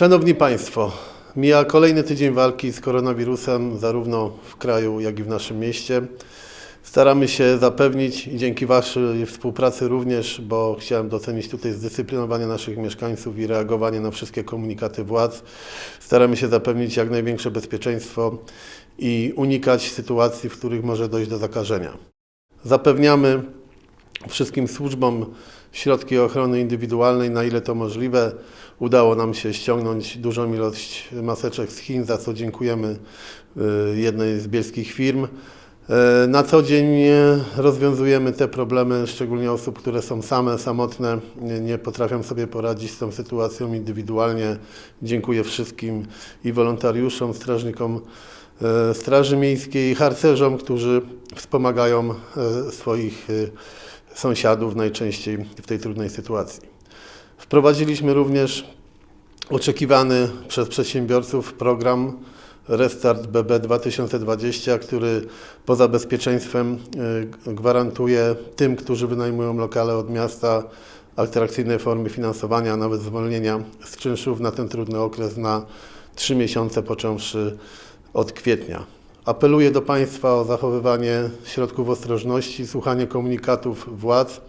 Szanowni Państwo, mija kolejny tydzień walki z koronawirusem, zarówno w kraju, jak i w naszym mieście. Staramy się zapewnić i dzięki Waszej współpracy również, bo chciałem docenić tutaj zdyscyplinowanie naszych mieszkańców i reagowanie na wszystkie komunikaty władz. Staramy się zapewnić jak największe bezpieczeństwo i unikać sytuacji, w których może dojść do zakażenia. Zapewniamy wszystkim służbom środki ochrony indywidualnej, na ile to możliwe. Udało nam się ściągnąć dużą ilość maseczek z Chin, za co dziękujemy y, jednej z bielskich firm. E, Na co dzień rozwiązujemy te problemy, szczególnie osób, które są same, samotne, nie, potrafią sobie poradzić z tą sytuacją indywidualnie. Dziękuję wszystkim i wolontariuszom, strażnikom e, Straży Miejskiej, harcerzom, którzy wspomagają swoich sąsiadów najczęściej w tej trudnej sytuacji. Wprowadziliśmy również oczekiwany przez przedsiębiorców program Restart BB 2020, który poza bezpieczeństwem y, gwarantuje tym, którzy wynajmują lokale od miasta, atrakcyjne formy finansowania, nawet zwolnienia z czynszów na ten trudny okres na 3 miesiące, począwszy od kwietnia. Apeluję do Państwa o zachowywanie środków ostrożności, słuchanie komunikatów władz,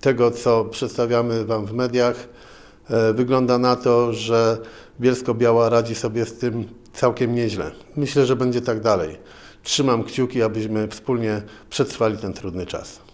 tego co przedstawiamy Wam w mediach. E, Wygląda na to, że Bielsko-Biała radzi sobie z tym całkiem nieźle. Myślę, że będzie tak dalej. Trzymam kciuki, abyśmy wspólnie przetrwali ten trudny czas.